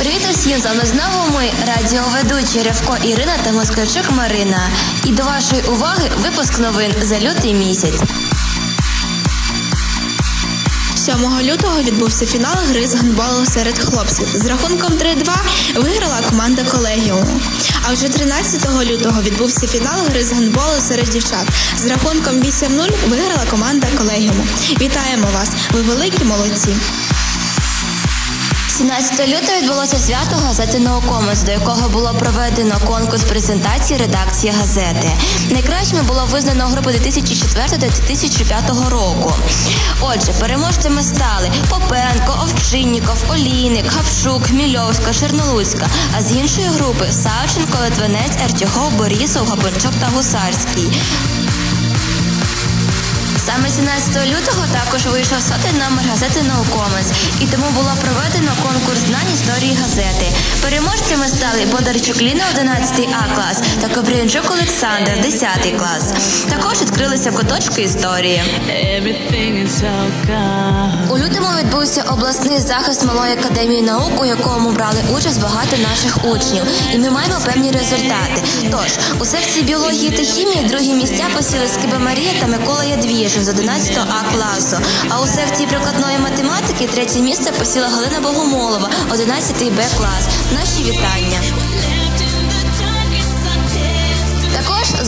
Привіт усім! З вами знову ми, радіоведучі Ревко Ірина та Москальчук Марина. І до вашої уваги випуск новин за лютий місяць. 7 лютого відбувся фінал гри з гандболу серед хлопців. З рахунком 3-2 виграла команда колегіуму. А вже 13 лютого відбувся фінал гри з гандболу серед дівчат. З рахунком 8-0 виграла команда колегіуму. Вітаємо вас! Ви великі молодці! 17 лютого відбулося свято газети «Наукомець», до якого було проведено конкурс презентації редакції газети. Найкращими було визнано групи 2004-2005 року. Отже, переможцями стали Попенко, Овчинніков, Олійник, Гавшук, Мільовська, Чернолуцька. А з іншої групи Савченко, Литвинець, Артюхов, Борісов, Гапончук та Гусарський. Саме 17 лютого також вийшов сотий номер газети Наукомець, і тому було проведено конкурс знань історії газети. Переможцями стали Бондарчук Ліна 11 А клас та Кобрінчук Олександр 10 клас. Також відкрилися куточки історії. У лютому відбувся обласний захист малої академії наук, у якому брали участь багато наших учнів, і ми маємо певні результати. Тож у секції біології та хімії другі місця посіли Скиба Марія та Микола Ядвіжин з 11 А класу. А у секції прикладної математики третє місце посіла Галина Богомолова, 11 Б клас. Наші вітання.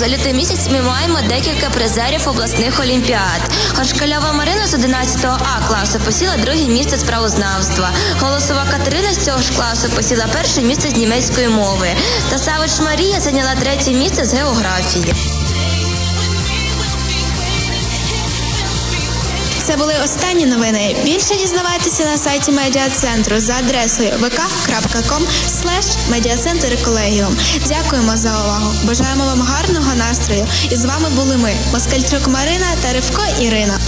За лютий місяць ми маємо декілька призерів обласних олімпіад. Горшкальова Марина з 11 А класу посіла друге місце з правознавства. Голосова Катерина з цього ж класу посіла перше місце з німецької мови. Та Савич Марія зайняла третє місце з географії. Це були останні новини. Більше дізнавайтеся на сайті медіа-центру за адресою vk.com медіацентр колегіум. Дякуємо за увагу. Бажаємо вам гарного настрою. І з вами були ми, Москальчук Марина та Ривко Ірина.